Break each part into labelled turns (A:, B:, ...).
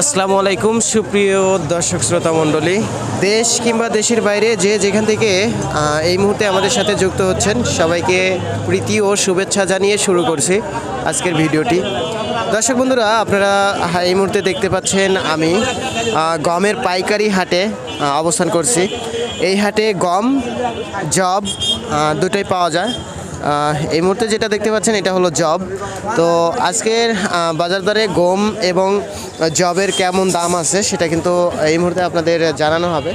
A: আসসালামু আলাইকুম, সুপ্রিয় দর্শক শ্রোতা মণ্ডলী। দেশ কিংবা দেশের বাইরে যে যেখান থেকে এই মুহূর্তে আমাদের সাথে যুক্ত হচ্ছেন, সবাইকে প্রীতি ও শুভেচ্ছা জানিয়ে শুরু করছি আজকের ভিডিওটি। দর্শক বন্ধুরা, আপনারা এই মুহূর্তে দেখতে পাচ্ছেন আমি গমের পাইকারি হাটে অবস্থান করছি। এই হাটে গম জব দুটোই পাওয়া যায়। এই মুহূর্তে যেটা দেখতে পাচ্ছেন, এটা হলো জব তো আজকের বাজার দরে গম এবং জবের কেমন দাম আছে, সেটা কিন্তু এই মুহূর্তে আপনাদের জানানো হবে।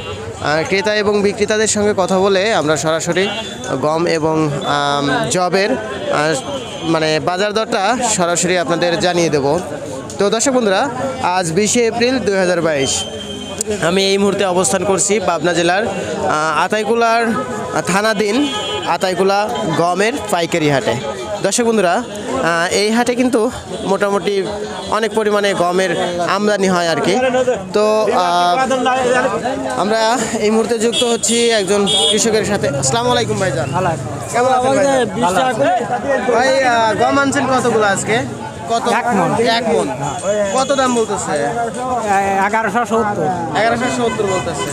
A: ক্রেতা এবং বিক্রেতাদের সঙ্গে কথা বলে আমরা সরাসরি গম এবং জবের মানে বাজার দরটা সরাসরি আপনাদের জানিয়ে দেব। তো দর্শক বন্ধুরা, আজ বিশে এপ্রিল দু হাজার বাইশ। আমি এই মুহূর্তে অবস্থান করছি পাবনা জেলার আতাইকুলার থানাধীন আতাইকুলা গমের পাইকারি হাটে। দর্শক বন্ধুরা এই হাটে কিন্তু মোটামুটি অনেক পরিমাণে গমের আমদানি হয় আর কি। তো আমরা এই মুহূর্তে যুক্ত হচ্ছি একজন কৃষকের সাথে। আসসালামু আলাইকুম ভাইজান। কেমন আছেন ভাই গম আনছেন কতগুলো আজকে? কত?
B: এক মন।
A: এক মন। কত দাম বলতেছে?
B: এগারোশো সত্তর।
A: এগারোশো সত্তর বলতেছে।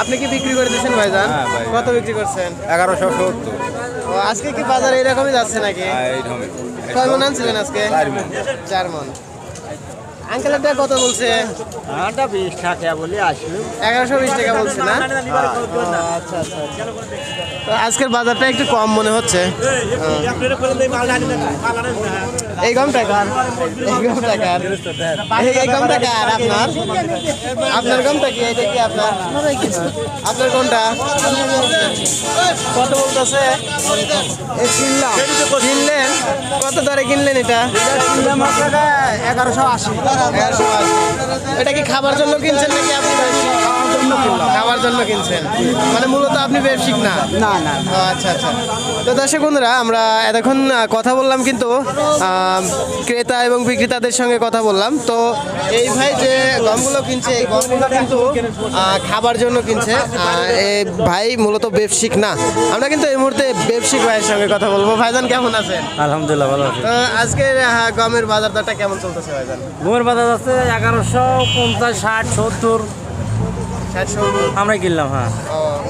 A: আপনি কি বিক্রি করে দিচ্ছেন ভাইজান?
C: হ্যাঁ,
A: কত বিক্রি করছেন?
C: এগারোশো সত্তর।
A: ও, আজকে কি বাজার এরকমই যাচ্ছে নাকি? কয় মন আনছিলেন আজকে।
C: চার
A: মন। আঙ্কেলের টাকা কত বলছে?
B: আটা বিশ টাকা বলে আসবে
A: এগারোশো বিশ টাকা বলছে না? আচ্ছা আচ্ছা আচ্ছা। তো আজকের বাজারটা একটু কম মনে হচ্ছে। এই গম টাকার এই গম টাকার এই- এই গম টাকার আপনার? আপনার গমটা কি? এটা কি আপনার? আপনার কোনটা কত বলতেছে? এই কিনলাম। কিনলেন? কত দরে কিনলেন এটা?
B: এগারোশো আশি।
A: এটা কি খাবার জন্য কিনছেন নাকি আপনি খাবার জন্য কিনছেন? মানে মূলত আপনি ব্যবসায়িক না?
B: না না
A: আচ্ছা আচ্ছা। তো দর্শক বন্ধুরা আমরা এতক্ষণ কথা বললাম কিন্তু আহ, ক্রেতা এবং বিক্রেতাদের সঙ্গে কথা বললাম। তো এই ভাই যে গমগুলো কিনছে এই গমগুলো কিন্তু আহ, খাবার জন্য কিনছে। এই ভাই মূলত ব্যবসায়িক না। আমরা কিন্তু এই মুহূর্তে ব্যবসায়িক ভাইয়ের সঙ্গে কথা বলব। ভাইজান কেমন আছেন?
B: আলহামদুলিল্লাহ ভালো আছে।
A: তো আজকের গমের বাজার দরটা কেমন চলতেছে ভাইজান?
B: ঘুমের বাজার আছে এগারোশো পঞ্চাশ ষাট সত্তর। আমরা কিনলাম হ্যাঁ।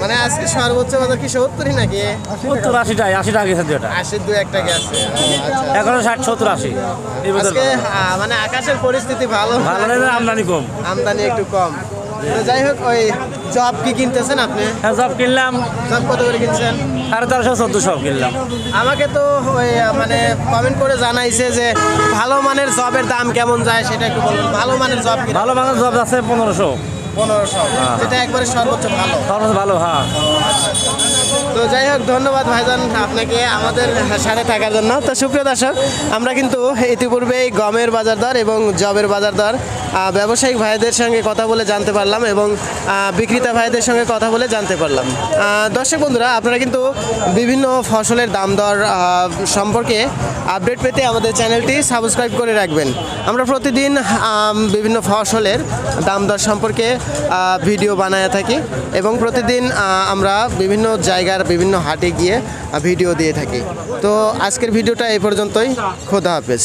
A: মানে আজকে সর্বোচ্চ বাজার কি সত্তরই নাকি?
B: সত্তর আশি টাকা আশি টাকা গেছে দুটা
A: আশি দু এক টাকা আছে আচ্ছা।
B: ষাট সত্তর আশি।
A: মানে আকাশের পরিস্থিতি ভালো
B: ভালো আমদানি কম।
A: আমদানি একটু কম। যাই হোক ওই জব কি কিনতেছেন আপনি?
B: হ্যাঁ সব কিনলাম।
A: জব কত করে কিনছেন?
B: সাড়ে তেরোশো চোদ্দ সব কিনলাম।
A: আমাকে তো ওই মানে কমেন্ট করে জানাইছে যে ভালো মানের জবের দাম কেমন যায় সেটা একটু বলুন। ভালো মানের জব
B: ভালো মানের জব আছে পনেরোশো।
A: পনেরোশো। যেটা একবারে সর্বোচ্চ ভালো।
B: সর্বোচ্চ ভালো হ্যাঁ।
A: তো যাই হোক, ধন্যবাদ ভাইজান আপনাকে আমাদের সাথে থাকার জন্য। তো সুপ্রিয় দর্শক, আমরা কিন্তু ইতিপূর্বেই গমের বাজার দর এবং জবের বাজার দর ব্যবসায়িক ভাইদের সঙ্গে কথা বলে জানতে পারলাম এবং বিক্রেতা ভাইদের সঙ্গে কথা বলে জানতে পারলাম। দর্শক বন্ধুরা, আপনারা কিন্তু বিভিন্ন ফসলের দাম দর সম্পর্কে আপডেট পেতে আমাদের চ্যানেলটি সাবস্ক্রাইব করে রাখবেন। আমরা প্রতিদিন বিভিন্ন ফসলের দাম দর সম্পর্কে ভিডিও বানায় থাকি এবং প্রতিদিন আমরা বিভিন্ন জায়গার বিভিন্ন হাটে গিয়ে ভিডিও দিয়ে থাকি। তো আজকের ভিডিওটা এই পর্যন্তই। খোদা হাফেজ।